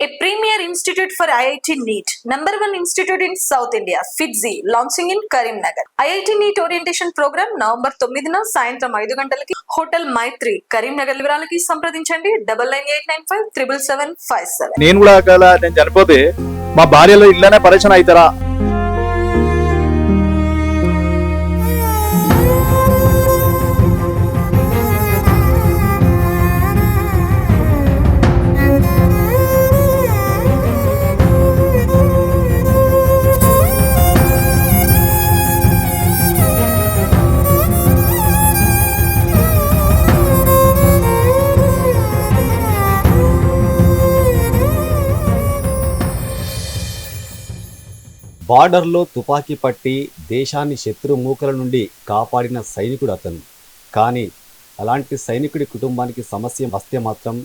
a premier institute for IIT NEET, number one institute in South India, FITZI, launching in Karimnagar. IIT NEET orientation program November తొమ్మిదిన సాయంత్రం ఐదు గంటలకి hotel Maitri Karimnagar వివరాలకి సంప్రదించండి double nine eight nine five triple seven five seven నేను కూడా నేను చనిపోతే మా భార్యలో ఇల్లనే పరిచయం అవుతారా బార్డర్లో తుపాకీ పట్టి దేశాన్ని శత్రు మూకల నుండి కాపాడిన సైనికుడు అతను. కానీ అలాంటి సైనికుడి కుటుంబానికి సమస్య వస్తే మాత్రం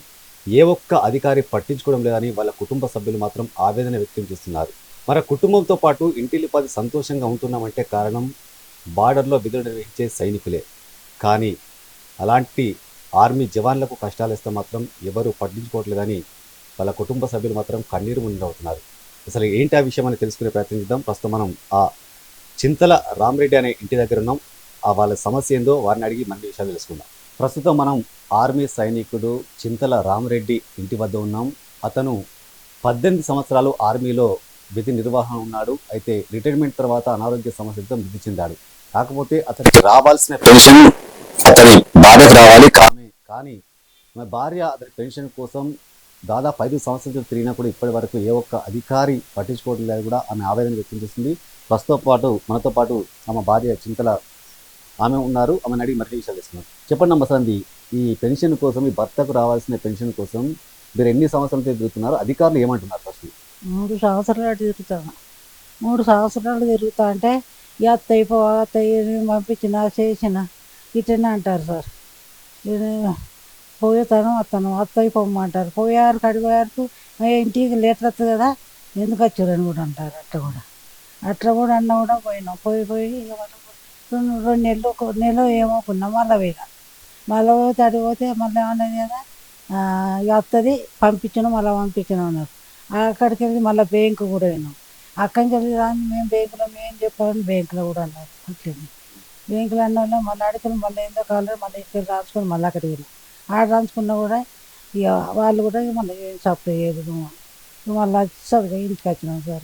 ఏ ఒక్క అధికారి పట్టించుకోవడం లేదని వాళ్ళ కుటుంబ సభ్యులు మాత్రం ఆవేదన వ్యక్తం చేస్తున్నారు. మన కుటుంబంతో పాటు ఇంటిల్లిపాది సంతోషంగా ఉంటున్నామంటే కారణం బార్డర్లో విధులు నిర్వహించే సైనికులే. కానీ అలాంటి ఆర్మీ జవాన్లకు కష్టాలు ఇస్తే మాత్రం ఎవరు పట్టించుకోవట్లేదని వాళ్ళ కుటుంబ సభ్యులు మాత్రం కన్నీరు ముందు అవుతున్నారు అసలు ఏంటి ఆ విషయం అని తెలుసుకునే ప్రయత్నిద్దాం ప్రస్తుతం మనం ఆ చింతల రామరెడ్డి అనే ఇంటి దగ్గర ఉన్నాం. ఆ వాళ్ళ సమస్య ఏందో వారిని అడిగి మన విషయాలు తెలుసుకుందాం. ప్రస్తుతం మనం ఆర్మీ సైనికుడు చింతల రామరెడ్డి ఇంటి వద్ద ఉన్నాం. అతను పద్దెనిమిది సంవత్సరాలు ఆర్మీలో విధి నిర్వహణ ఉన్నాడు. అయితే రిటైర్మెంట్ తర్వాత అనారోగ్య సమస్యలతో మృతి చెందాడు. కాకపోతే అతనికి రావాల్సిన పెన్షన్ అతని భార్యకు రావాలి. కానీ కానీ మా భార్య అతని పెన్షన్ కోసం దాదాపు ఐదు సంవత్సరాలు తిరిగినా కూడా ఇప్పటి వరకు ఏ ఒక్క అధికారి పట్టించుకోవడం లేదు కూడా ఆమె ఆవేదన వ్యక్తం చేస్తుంది. ప్రస్తుతం పాటు మనతో పాటు ఆమె భార్య చింతల ఆమె ఉన్నారు. ఆమెను అడిగి మరిన్ని విషయాలు ఇస్తున్నారు చెప్పండి అమ్మ సంది ఈ పెన్షన్ కోసం ఈ భర్తకు రావాల్సిన పెన్షన్ కోసం మీరు ఎన్ని సంవత్సరాలు తిరుగుతున్నారు? అధికారులు ఏమంటున్నారు ఫస్ట్ మూడు సంవత్సరాలు తిరుగుతాను మూడు సంవత్సరాలు తిరుగుతా అంటే ఈ అత్తయ్య అత్త పంపించిన చేసిన ఇట్లనే అంటారు సార్. పోయేతాను వస్తాను అత్తయ్య పొమ్మంటారు పోయారు కడిపోయారు. ఇంటికి లేటర్ వస్తుంది కదా ఎందుకు వచ్చారని కూడా అంటారు. అట్ట కూడా. అట్లా కూడా అన్న కూడా పోయినాం. పోయి పోయి రెండు రెండు నెలలు ఒక నెల ఏమో కొన్నాం. మళ్ళీ పోయినా. మళ్ళీ పోతే అడిగి పోతే మళ్ళీ ఏమన్నది కదా వస్తుంది పంపించను మళ్ళీ పంపించను అన్నారు. అక్కడికి వెళ్ళి మళ్ళీ బ్యాంకు కూడా పోయినాం. అక్కడికి వెళ్ళి రాని మేము బ్యాంకులో మేము చెప్పామని బ్యాంకులో కూడా అన్నారు. అట్లనే బ్యాంకులో అన్న వాళ్ళు మళ్ళీ అడిగిన మళ్ళీ ఏందో కావాలి మళ్ళీ ఇక్కడ రాసుకొని మళ్ళీ అక్కడికి వెళ్ళాం. ఆడ రాసుకున్నా కూడా ఇక వాళ్ళు కూడా మళ్ళీ ఏం సప్లై చేయదు మళ్ళీ. వచ్చి ఇంటికి వచ్చినాం సార్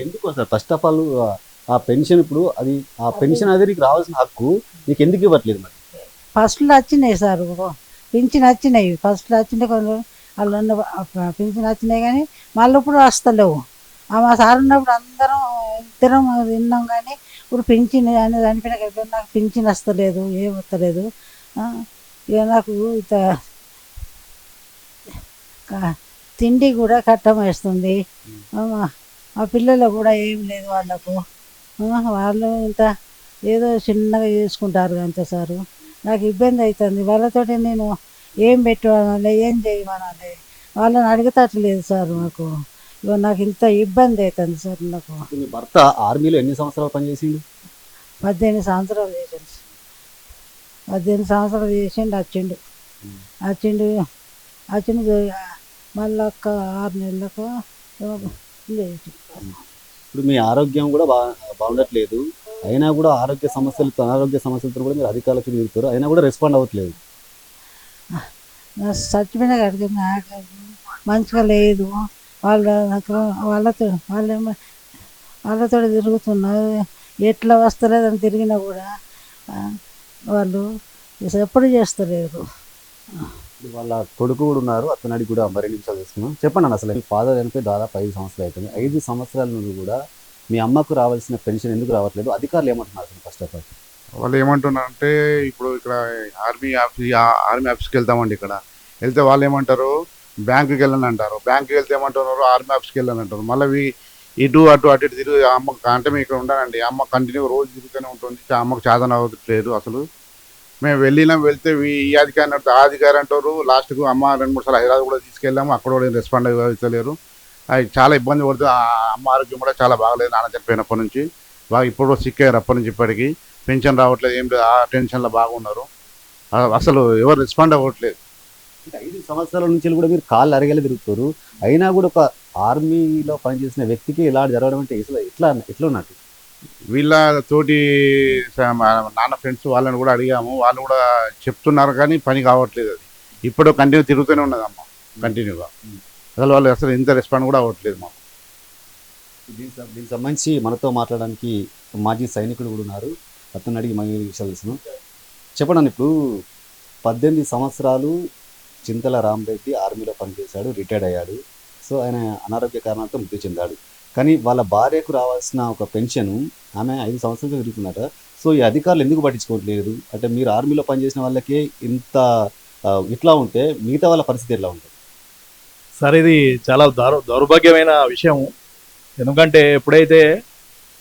ఎందుకు సార్? ఫస్ట్ ఆఫ్ ఆల్ ఆ పెన్షన్ ఇప్పుడు అది ఆ పెన్షన్ అనేది నీకు రావాల్సిన హక్కు నీకు ఎందుకు ఇవ్వట్లేదు మరి? ఫస్ట్లో వచ్చినాయి సార్ పింఛన్ వచ్చినాయి. ఫస్ట్లో వచ్చినాయి కొన్ని వాళ్ళు ఉన్న పింఛన్ వచ్చినాయి కానీ మళ్ళీ ఇప్పుడు వస్తలేవు ఆ మా సార్ ఉన్నప్పుడు అందరం ఇద్దరం విన్నాం కానీ ఇప్పుడు పింఛన్ అనేది అనిపోయిన కదా నాకు పింఛన్ వస్తలేదు ఏం వస్తలేదు. ఇక నాకు తిండి కూడా కట్టం వేస్తుంది మా పిల్లలు కూడా ఏం లేదు వాళ్ళకు. వాళ్ళు ఇంత ఏదో చిన్నగా చేసుకుంటారు అంతే సారు. నాకు ఇబ్బంది అవుతుంది వాళ్ళతోటి నేను ఏం పెట్టమనాలి ఏం చేయమనాలి? వాళ్ళని అడగతట్లేదు సార్ నాకు ఇగో నాకు ఇంత ఇబ్బంది అవుతుంది సార్ నాకు. భర్త ఆర్మీలో ఎన్ని సంవత్సరాలు పనిచేసిండు? పద్దెనిమిది సంవత్సరాలు సార్. పద్దెనిమిది సంవత్సరాలు చేసిండు వచ్చిండు వచ్చిండు వచ్చిండు మళ్ళీ ఒక్క ఆరు నెలలకు. ఇప్పుడు మీ ఆరోగ్యం కూడా బా బాగుండట్లేదు. అయినా కూడా ఆరోగ్య సమస్యలతో అనారోగ్య సమస్యలతో కూడా మీరు అధికారుల చుట్టూ తిరుగుతారు అయినా కూడా రెస్పాండ్ అవ్వట్లేదు. చచ్చిపోయిన నాకు మంచిగా లేదు. వాళ్ళ నాకు వాళ్ళతో వాళ్ళేమో వాళ్ళతో తిరుగుతున్నా ఎట్లా వస్తలేదని తిరిగినా కూడా వాళ్ళు ఎప్పుడు చేస్తలేరు. వాళ్ళ కొడుకు కూడా ఉన్నారు అతను అడిగి కూడా మరిన్ని నిమిషాలు తీసుకున్నాం చెప్పండి అన్న అసలు మీ ఫాదర్ చనిపోయి దాదాపు ఐదు సంవత్సరాలు అవుతుంది ఐదు సంవత్సరాల నుండి కూడా మీ అమ్మకు రావాల్సిన పెన్షన్ ఎందుకు రావట్లేదు? అధికారులు ఏమంటున్నారు అసలు ఫస్ట్ ఆఫ్ ఆల్ వాళ్ళు ఏమంటున్నారంటే ఇప్పుడు ఇక్కడ ఆర్మీ ఆఫీస్ ఆర్మీ ఆఫీస్కి వెళ్తామండి ఇక్కడ. వెళ్తే వాళ్ళు ఏమంటారు? బ్యాంకుకి వెళ్ళని అంటారు. బ్యాంకుకి వెళ్తే ఏమంటున్నారు? ఆర్మీ ఆఫీస్కి వెళ్ళని అంటారు. మళ్ళీ ఇటు అటు అటు ఇటు తిరిగి అమ్మ అంటే మేము ఇక్కడ ఉండనండి అమ్మ కంటిన్యూ రోజు తిరుగుతూనే ఉంటుంది. అమ్మకు చాదన అవ్వట్లేదు అసలు. మేము వెళ్ళినాం వెళ్తే ఈ అధికారి అంటారు, ఆ అధికారి అంటారు లాస్ట్కు అమ్మ రెండు మూడు సార్లు హైదరాబాద్ కూడా తీసుకెళ్ళాము అక్కడ కూడా రెస్పాండ్ అవ్వలేరు అది చాలా ఇబ్బంది పడుతుంది ఆ అమ్మ ఆరోగ్యం కూడా చాలా బాగలేదు నాన్న చనిపోయినప్పటి నుంచి. బాగా ఇప్పుడు సిక్ అయ్యారు అప్పటి నుంచి ఇప్పటికి. పెన్షన్ రావట్లేదు ఏం లేదు ఆ టెన్షన్లో బాగున్నారు. అసలు ఎవరు రెస్పాండ్ అవ్వట్లేదు. ఐదు సంవత్సరాల నుంచి కూడా మీరు కాళ్ళు అరగేలా తిరుగుతారు అయినా కూడా ఒక ఆర్మీలో పనిచేసిన వ్యక్తికి ఇలా జరగడం అంటే ఇట్లా ఎట్లా ఎట్లా ఉన్నట్టు వీళ్ళ తోటి నాన్న ఫ్రెండ్స్ వాళ్ళని కూడా అడిగాము. వాళ్ళు కూడా చెప్తున్నారు కానీ పని కావట్లేదు అది. ఇప్పుడు కంటిన్యూ తిరుగుతూనే ఉన్నది అమ్మ కంటిన్యూగా. అసలు వాళ్ళు అసలు ఇంత రెస్పాండ్ కూడా అవ్వట్లేదు మాకు. దీనికి దీనికి సంబంధించి మనతో మాట్లాడడానికి మాజీ సైనికుడు కూడా ఉన్నారు. అతను అడిగి మన విషయాలు తెలుసును చెప్పండి ఇప్పుడు పద్దెనిమిది సంవత్సరాలు చింతల రామరెడ్డి ఆర్మీలో పనిచేశాడు రిటైర్డ్ అయ్యాడు. సో ఆయన అనారోగ్య కారణాలతో మృతి చెందాడు. కానీ వాళ్ళ భార్యకు రావాల్సిన ఒక పెన్షన్ ఆమె ఐదు సంవత్సరాలు తిరుగుతుందట సో ఈ అధికారులు ఎందుకు పట్టించుకోవట్లేదు? అంటే మీరు ఆర్మీలో పనిచేసిన వాళ్ళకే ఇంత ఇట్లా ఉంటే మిగతా వాళ్ళ పరిస్థితి ఎట్లా ఉంటుంది? సార్ ఇది చాలా దౌర్ దౌర్భాగ్యమైన విషయం. ఎందుకంటే ఎప్పుడైతే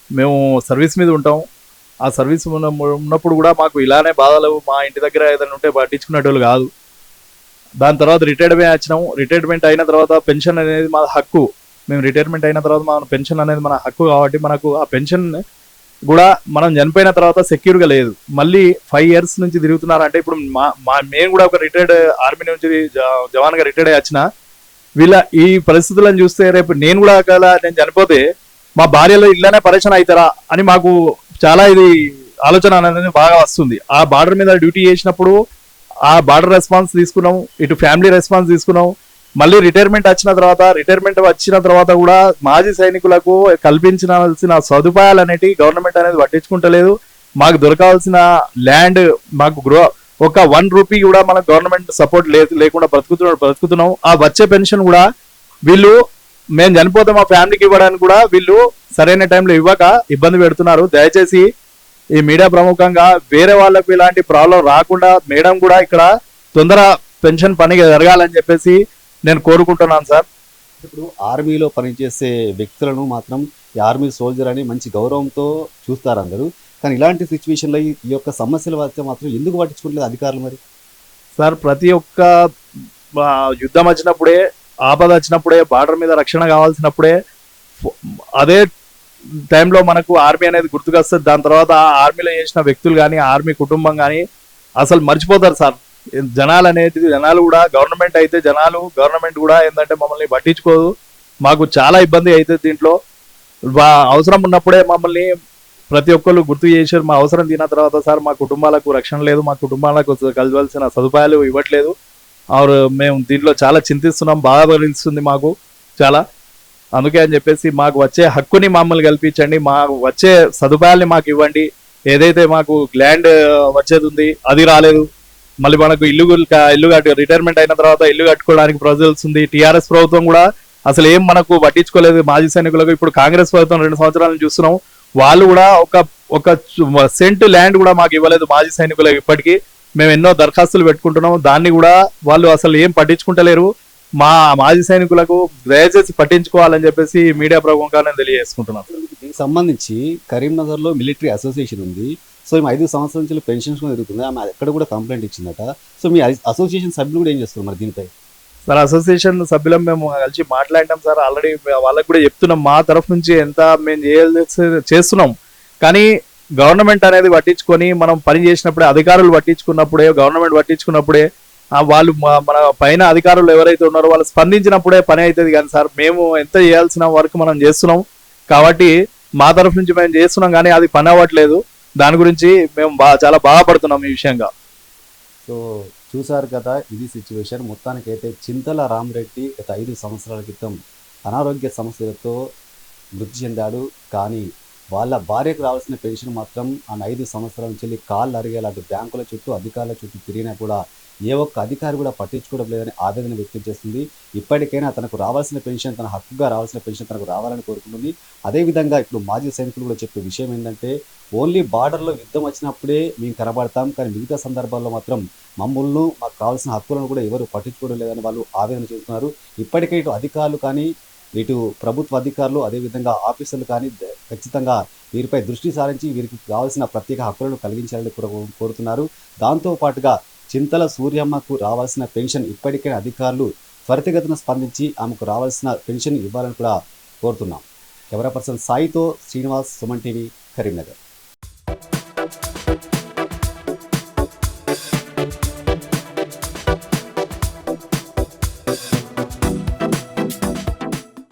మేము సర్వీస్ మీద ఉంటాం ఆ సర్వీస్ ఉన్నప్పుడు కూడా మాకు ఇలానే బాధలు మా ఇంటి దగ్గర ఏదైనా ఉంటే పట్టించుకునేటోళ్ళు కాదు. దాని తర్వాత రిటైర్మెంట్ వచ్చినాము రిటైర్మెంట్ అయిన తర్వాత పెన్షన్ అనేది మా హక్కు. మేము రిటైర్మెంట్ అయిన తర్వాత మన పెన్షన్ అనేది మన హక్కు కాబట్టి మనకు ఆ పెన్షన్ కూడా మనం చనిపోయిన తర్వాత సెక్యూర్గా లేదు. మళ్ళీ ఫైవ్ ఇయర్స్ నుంచి తిరుగుతున్నారంటే ఇప్పుడు మా మా మేము కూడా ఒక రిటైర్డ్ ఆర్మీ నుంచి జవాన్గా రిటైర్డ్ అయ్యి వచ్చిన వీళ్ళ ఈ పరిస్థితులను చూస్తే రేపు నేను కూడా ఒకవేళ నేను చనిపోతే మా భార్యలో ఇళ్ళనే పరేషాన్ అవుతారా అని మాకు చాలా ఇది ఆలోచన అనేది బాగా వస్తుంది. ఆ బార్డర్ మీద డ్యూటీ చేసినప్పుడు ఆ బార్డర్ రెస్పాన్స్ తీసుకున్నాం ఇటు ఫ్యామిలీ రెస్పాన్స్ తీసుకున్నాం. మళ్ళీ రిటైర్మెంట్ వచ్చిన తర్వాత రిటైర్మెంట్ వచ్చిన తర్వాత కూడా మాజీ సైనికులకు కల్పించాల్సిన సదుపాయాలు అనేటివి గవర్నమెంట్ అనేది పట్టించుకుంటలేదు. మాకు దొరకాల్సిన ల్యాండ్ మాకు గ్రో ఒక వన్ రూపీ కూడా మన గవర్నమెంట్ సపోర్ట్ లేదు లేకుండా బ్రతుకుతున్నాం బ్రతుకుతున్నాం. ఆ వచ్చే పెన్షన్ కూడా వీళ్ళు మేము చనిపోతే మా ఫ్యామిలీకి ఇవ్వడానికి కూడా వీళ్ళు సరైన టైంలో ఇవ్వక ఇబ్బంది పెడుతున్నారు. దయచేసి ఈ మీడియా ప్రముఖంగా వేరే వాళ్ళకు ఇలాంటి ప్రాబ్లం రాకుండా మేడం కూడా ఇక్కడ తొందర పెన్షన్ పని జరగాలని చెప్పేసి నేను కోరుకుంటున్నాను సార్. ఇప్పుడు ఆర్మీలో పనిచేసే వ్యక్తులను మాత్రం ఈ ఆర్మీ సోల్జర్ అని మంచి గౌరవంతో చూస్తారు అందరూ. కానీ ఇలాంటి సిచ్యువేషన్లో ఈ యొక్క సమస్యలు వస్తే మాత్రం ఎందుకు పట్టించుకోవట్లేదు అధికారులు మరి? సార్ ప్రతి ఒక్క యుద్ధం వచ్చినప్పుడే ఆపద వచ్చినప్పుడే బార్డర్ మీద రక్షణ కావాల్సినప్పుడే అదే టైంలో మనకు ఆర్మీ అనేది గుర్తుకొస్తుంది. దాని తర్వాత ఆ ఆర్మీలో చేసిన వ్యక్తులు కానీ ఆర్మీ కుటుంబం కానీ అసలు మర్చిపోతారు సార్. జనాలు అనేది జనాలు కూడా గవర్నమెంట్ అయితే జనాలు గవర్నమెంట్ కూడా ఏంటంటే మమ్మల్ని పట్టించుకోదు. మాకు చాలా ఇబ్బంది అవుతుంది దీంట్లో. అవసరం ఉన్నప్పుడే మమ్మల్ని ప్రతి ఒక్కళ్ళు గుర్తు చేశారు. మా అవసరం తిన్న తర్వాత సార్ మా కుటుంబాలకు రక్షణ లేదు మా కుటుంబాలకు కలవాల్సిన సదుపాయాలు ఇవ్వట్లేదు. ఆరు మేము దీంట్లో చాలా చింతిస్తున్నాం బాధ కలిగిస్తుంది మాకు చాలా. అందుకే అని చెప్పేసి మాకు వచ్చే హక్కుని మమ్మల్ని కల్పించండి మాకు వచ్చే సదుపాయాల్ని మాకు ఇవ్వండి. ఏదైతే మాకు ల్యాండ్ వచ్చేది ఉంది అది రాలేదు. మళ్ళీ మనకు ఇల్లు ఇల్లు కట్టు రిటైర్మెంట్ అయిన తర్వాత ఇల్లు కట్టుకోవడానికి ప్రొజల్స్ ఉంది. టీఆర్ఎస్ ప్రభుత్వం కూడా అసలు ఏం మనకు పట్టించుకోలేదు. మాజీ సైనికులకు ఇప్పుడు కాంగ్రెస్ ప్రభుత్వం రెండు సంవత్సరాలు చూస్తున్నాం. వాళ్ళు కూడా ఒక ఒక సెంట్ ల్యాండ్ కూడా మాకు ఇవ్వలేదు మాజీ సైనికులకు ఇప్పటికీ. మేము ఎన్నో దరఖాస్తులు పెట్టుకుంటున్నాం. దాన్ని కూడా వాళ్ళు అసలు ఏం పట్టించుకుంటలేరు. మా మాజీ సైనికులకు దయచేసి పట్టించుకోవాలని చెప్పేసి మీడియా ప్రభుత్వం నేను తెలియజేసుకుంటున్నాను దీనికి సంబంధించి కరీంనగర్లో మిలిటరీ అసోసియేషన్ ఉంది. సో మేము ఐదు సంవత్సరాల నుంచి పెన్షన్స్ కూడా జరుగుతుంది ఆమె ఎక్కడ కూడా కంప్లైంట్ ఇచ్చిందట. సో మీ అసోసియేషన్ సభ్యులు కూడా ఏం చేస్తారు మరి దీనిపై? సార్ అసోసియేషన్ సభ్యులం మేము కలిసి మాట్లాడినాం సార్. ఆల్రెడీ వాళ్ళకి కూడా చెప్తున్నాం. మా తరఫు నుంచి ఎంత మేము చేయాల్సి చేస్తున్నాం. కానీ గవర్నమెంట్ అనేది పట్టించుకొని మనం పని చేసినప్పుడే అధికారులు పట్టించుకున్నప్పుడే గవర్నమెంట్ పట్టించుకున్నప్పుడే వాళ్ళు మన పైన అధికారులు ఎవరైతే ఉన్నారో వాళ్ళు స్పందించినప్పుడే పని అవుతుంది కానీ సార్ మేము ఎంత చేయాల్సిన వర్క్ మనం చేస్తున్నాం. కాబట్టి మా తరఫు నుంచి మేము చేస్తున్నాం కానీ అది పని అవ్వట్లేదు. దాని గురించి మేము బా చాలా బాధపడుతున్నాం ఈ విషయంగా. సో చూసారు కదా ఇది సిచ్యువేషన్. మొత్తానికైతే చింతల రామరెడ్డి గత ఐదు సంవత్సరాల క్రితం అనారోగ్య సమస్యలతో మృతి చెందాడు. కానీ వాళ్ళ భార్యకు రావాల్సిన పెన్షన్ మాత్రం ఆ ఐదు సంవత్సరాల నుంచి కాళ్ళు అరిగేలాగా బ్యాంకుల చుట్టూ అధికారుల చుట్టూ తిరిగినా కూడా ఏ ఒక్క అధికారి కూడా పట్టించుకోవడం లేదని ఆవేదన వ్యక్తం చేస్తుంది. ఇప్పటికైనా తనకు రావాల్సిన పెన్షన్ తన హక్కుగా రావాల్సిన పెన్షన్ తనకు రావాలని కోరుకుంటుంది. అదేవిధంగా ఇప్పుడు మాజీ సైనికులు కూడా చెప్పే విషయం ఏంటంటే ఓన్లీ బార్డర్లో యుద్ధం వచ్చినప్పుడే మేము కనబడతాం కానీ మిగతా సందర్భాల్లో మాత్రం మమ్మల్ని మాకు కావాల్సిన హక్కులను కూడా ఎవరు పట్టించుకోవడం లేదని వాళ్ళు ఆవేదన చేస్తున్నారు ఇప్పటికే ఇటు అధికారులు కానీ ఇటు ప్రభుత్వ అధికారులు అదేవిధంగా ఆఫీసర్లు కానీ ఖచ్చితంగా వీరిపై దృష్టి సారించి వీరికి కావాల్సిన ప్రత్యేక హక్కులను కలిగించాలని కోరు- కోరుతున్నారు. దాంతో పాటుగా చింతల సూర్యమ్మకు రావాల్సిన పెన్షన్ ఇప్పటికైనా అధికారులు త్వరితగతిన స్పందించి ఆమెకు రావాల్సిన పెన్షన్ ఇవ్వాలని కూడా కోరుతున్నాం. కెమెరా పర్సన్ సాయితో శ్రీనివాస్ సుమన్ టీవీ కరీంనగర్.